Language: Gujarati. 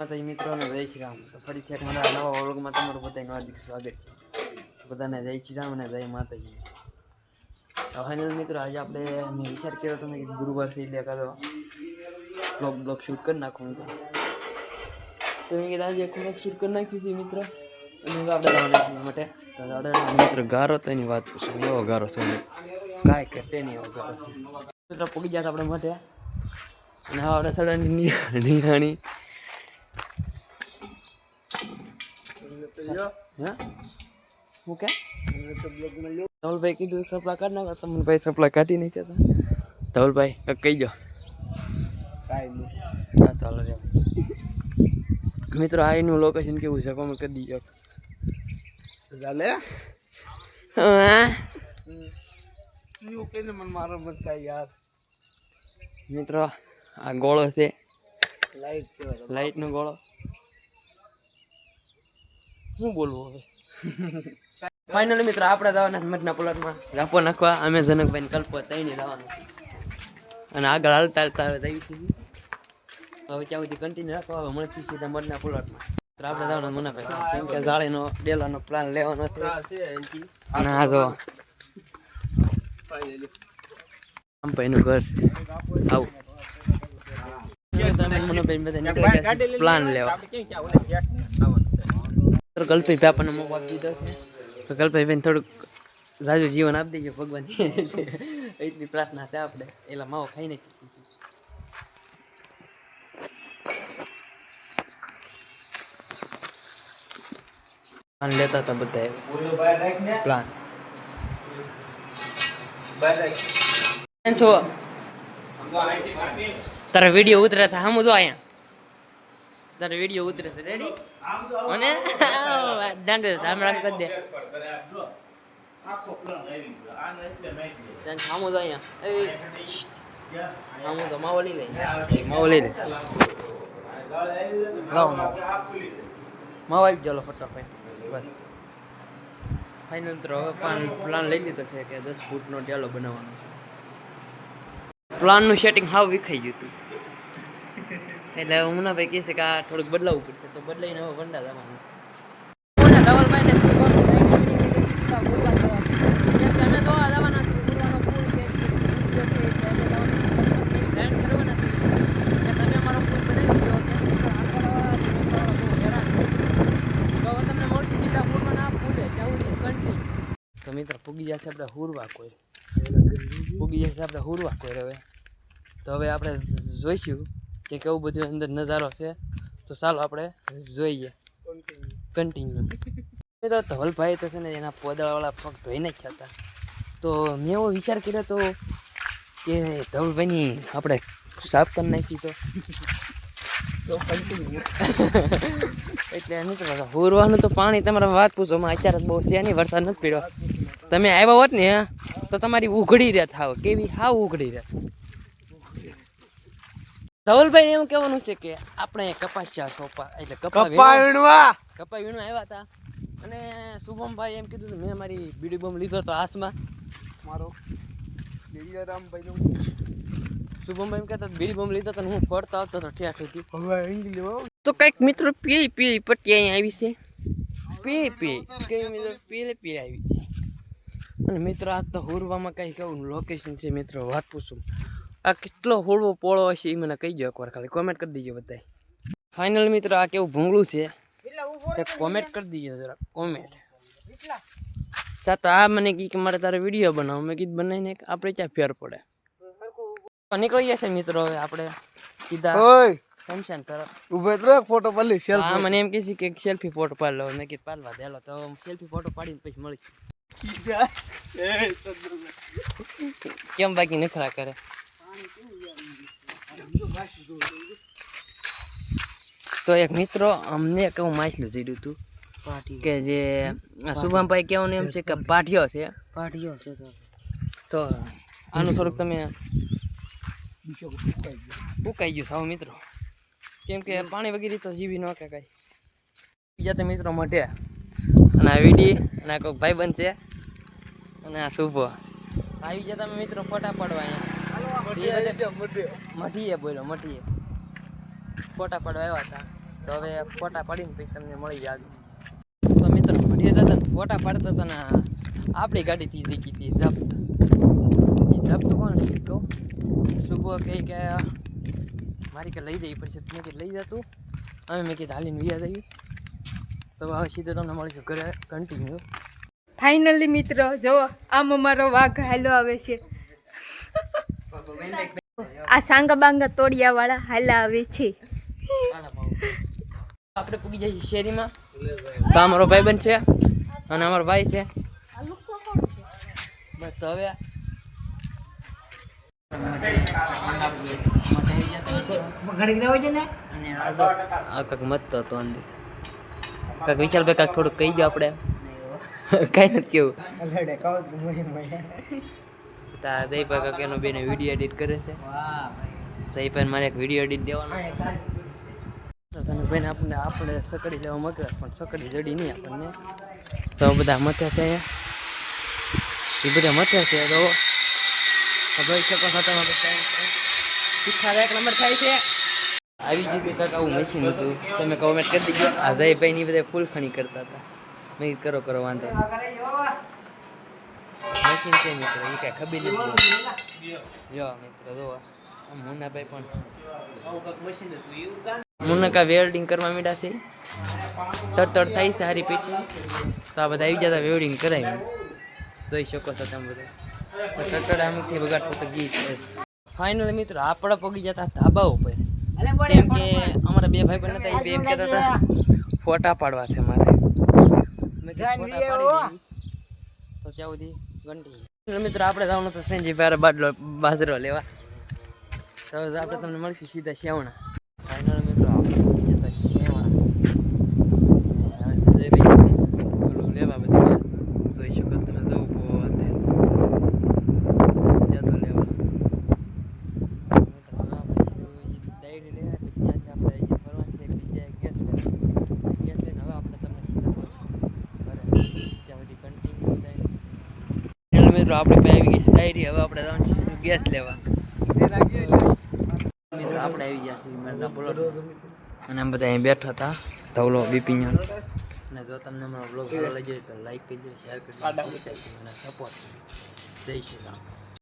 માતાજી મિત્રોને જય શ્રી રામ. તો ફરીથી એક મારા નવા વર્ગમાં તમારું બધાનું હાર્દિક સ્વાગત છે. બધાને જય શ્રી રામ અને જય માતાજી. તો ફાઇનલ મિત્રો, આજે આપણે મેં વિચાર કર્યો તો મેં કીધું લે એટલે તો બ્લોગ બ્લોગ શૂટ કરી નાખું તો. તમે કીધું આજે બ્લોગ શૂટ કરી નાખ્યું છે મિત્ર. અને આપણે માટે. તો આપણે મિત્ર, ગારો તો એની વાત કરશું એવો ગારો છે કાંઈ ઘટે નહીં એવો ગારો છે. મિત્રો, પૂગી હતા આપણે માટે. અને હવે આપણે સડન નિહાણી હા? કે? ધવલભાઈ કીધું સપ્લાય સપલા કાઢ નાખો. તમને ભાઈ સપ્લાય કાઢી નહીં કહેતા ધવલભાઈ કંઈક કહી દો. હા ચાલો જાઓ મિત્રો આ એનું લોકેશન કેવું છે? કોમે કરી દીજો. ચાલે? મને મારો થાય યાર? મિત્રો આ ગોળો છે. લાઈટ લાઈટનો ગોળો. શું બોલવું હવે? ફાઇનલી મિત્રો આપણે જવાના છે મઠના પ્લોટમાં રાખવા નાખવા અમે જનકભાઈ કલ્પો તઈને જવાનું અને આગળ હાલતા હાલતા હવે જઈ છીએ. હવે ત્યાં સુધી કન્ટિન્યુ રાખો હવે મળશું સીધા મઠના પ્લોટમાં તો આપણે જવાનું મુનાભાઈ. કેમ કે જાળીનો ડેલાનો પ્લાન લેવાનો છે. અને આ જો આમભાઈનું ઘર છે. આવું. મુનાભાઈ બધા નીકળી ગયા પ્લાન લેવા. તો કલ્પી આપણને મોકો આપી દીધો છે. તો કલ્પી બેન થોડુંક ઝાઝું જીવન આપી દેજો ભગવાન એટલી પ્રાર્થના છે આપણે. એલા માવો ખાઈ નહીં પ્લાન લેતા હતા બધા પ્લાન. તારા વીડિયો ઉતરે છે. હમ જો અહીંયા. તારો વીડિયો ઉતરે છે. રેડી અને? ડાંગર રામ રામ કરી દે. સામો તો અહીંયા. એ સામો તો માવો લઈ. લે લઈ. લે લાવો માવો. માવો આવી ચાલો ફટાફટ. બસ. ફાઇનલ તો હવે પ્લાન લઈ લીધો છે કે દસ ફૂટનો ડેલો બનાવવાનો છે. પ્લાનનું સેટિંગ હાવ વિખાઈ ગયું હતું. એટલે મુનાભાઈ કહે છે કે આ થોડુંક બદલાવવું પડશે. તો બદલાઈને હવે વંડા જવાનું છે. ધવલભાઈને તો મિત્ર પૂગી જશે આપણે હુરવા કોઈ. પૂગી જશે આપણે હુરવા કોઈ હવે. તો હવે આપણે જોઈશું કે કેવું બધું અંદર નજારો છે તો ચાલો આપણે જોઈએ. કન્ટિન્યુ તો ધવલભાઈ તો છે ને એના પોદળાવાળા પગ ધોઈ નાખ્યા હતા. તો મેં એવો વિચાર કર્યો તો કે ધવલભાઈની આપણે સાફ કરી નાખી તો. એટલે મિત્રો હોરવાનું તો પાણી તમારા વાત પૂછો અત્યારે બહુ છે નહીં વરસાદ નથી પીડ્યો. તમે આવ્યા હોત ને તો તમારી ઉઘડી રહ્યા થાવ કેવી હાવ ઉઘડી રહે ધવલભાઈ એમ કહેવાનું છે કે આપણે કપાસિયા સોપા એટલે કપા વીણવા- કપા વીણવા આવ્યા હતા. અને શુભમભાઈ એમ કીધું મેં મારી બીડી બોમ્બ લીધો હતો હાથમાં. મારો શુભમભાઈ એમ કહેતા બીડી બોમ્બ લીધો હતો હું ફરતો આવતો હતો ઠ્યા ઠેકી તો કંઈક મિત્રો પીળી પીળી પટ્ટી અહીંયા આવી છે. પીળી પીળી કઈ મિત્રો પીળી પીળી આવી છે. અને મિત્રો આ તો હુરવામાં કંઈ કેવું લોકેશન છે મિત્રો વાત પૂછું. આ કેટલો હોળવો પોળો હશે એ મને કહી દો એકવાર ખાલી. કોમેન્ટ કરી દીજો બધા ફાઇનલ મિત્રો આ કેવું ભૂંગળું છે. કોમેન્ટ કરી દીજો જરા. કોમેન્ટ ચા તો આ મને કી કે મારે તારે વીડિયો બનાવો. મેં કીધું બનાવીને આપણે ક્યાં ફેર પડે. નીકળી જશે મિત્રો હવે આપણે સીધા ઓય! શમશાન તરફ. ઉભે તો ફોટો પાડી સેલ્ફી હા મને એમ કહે છે કે સેલ્ફી ફોટો પાડ લો. મેં કીધું પાડવા દેલો તો સેલ્ફી ફોટો પાડીને પછી મળી કેમ બાકી નખરા કરે તો એક મિત્રો અમને કેવું માછલું જીડ્યું હતું કે જે શુભમભાઈ કહેવાનું એમ છે કે પાઠિયો છે. પાઠિયો છે તો. આનું થોડુંક તમે ઉકાઈ ગયું સાવ મિત્રો. કેમ કે પાણી વગેરે તો જીવી ન કે કાંઈ બીજા તો મિત્રો મટે અને આ વીડી અને આ કોઈક ભાઈ છે અને આ શુભો. આવી ગયા તમે મિત્રો ફોટા પાડવા અહીંયા મઠીએ બોલો મઢીએ. ફોટા પાડવા આવ્યા હતા. તો હવે ફોટા પાડીને પછી તમને મળી જાય તો મિત્રો મઢીએ દાદા ફોટા પાડતા હતા ને આપણી ગાડીથી દીધી હતી જપ્ત એ જપ્ત કોણ લઈ તો? શુભ કહે કે મારી કે લઈ જઈ પછી મેં કીધું લઈ જતું. અમે મેં કીધું હાલીને વ્યા જઈએ. તો હવે સીધો તમને મળીશું ઘરે કન્ટિન્યુ ફાઇનલી મિત્રો જો આમ અમારો વાઘ હાલો આવે છે. આ સાંગા બાંગા તોડિયા વાળા હાલા આવે છે. આપણે પૂગી જઈએ શેરીમાં. તો અમારો ભાઈ બન છે અને અમારો ભાઈ છે. બસ તો હવે અને આ કાંક મત હતો અંદર. કાંક વિચાર ભાઈ કાંક થોડુંક કહી દો આપણે. કઈ નથી કેવું. તા દઈપા કાંક એનો બેને વીડિયો એડિટ કરે છે. દઈપાને મારે એક વીડિયો એડિટ દેવાનો ભાઈને આપણને આપણે સકડી લેવા મગર પણ સકડી જડી નહીં આપણને. તો બધા મથ્યા છે. એ બધા મથ્યા છે તો ભાઈ શકો છો તમે તીખા એક નંબર થાય છે. આવી જ રીતે કાંક આવું મશીન હતું. તમે કમેન્ટ કરી દીધો આ જયભાઈ ની બધા ફૂલ ખણી કરતા હતા. મેં કરો કરો વાંધો મશીન છે મિત્રો એ કાંઈ ખબર નથી. જો મિત્રો જો મુન્નાભાઈ પણ મુન્નકા વેલ્ડિંગ કરવા મીડા છે. તડ તડ થાય છે સારી પીઠ તો આ બધા આવી જતા વેલ્ડિંગ કરાવી જોઈ શકો છો તમે બધા. તડતડ આમથી વગાડતો તો ગીત ફાઇનલ મિત્રો આપણે પગી જતા ધાબા ઉપર. કેમ કે અમારા બે ભાઈ બહેન હતા એ બે એમ કહેતા હતા ફોટા પાડવા છે મારે. મેં ફોટા પાડી. તો ત્યાં સુધી ઘંટી મિત્રો, આપણે જવાનું તો સંજી ભાઈ બાટલો બાજરો લેવા. તો આપણે તમને મળશું સીધા શેવણા ફાઇનલ મિત્રો. આપણે પહોંચી જતા શેવણા હવે સંજયભાઈ ઓલું લેવા બધું લે. જોઈ શકો તમે જવું જતો લેવા મિત્રો હવે આપણે સીધું ડાયરી લેવા પછી ત્યાંથી આપણે જે ફરવાનું છે એક જગ્યાએ ગેસ લેવા ગેસ લઈને હવે આપણે તમને સીધા પહોંચીશું ઘરે ત્યાં સુધી કન્ટિન્યુ થાય ચાલો મિત્રો આપણે પાસે આવી ગઈ છે. ડાયરી હવે આપણે ગેસ લેવા મિત્રો, આપણે આવી ગયા છીએ અને અમે બધા અહીં બેઠા હતા, ધવલો, બિપિન. અને જો તમને અમારો બ્લોગ સારો લાગ્યો તો લાઈક કરજો શેર કરજો સપોર્ટ જય શ્રી રામ.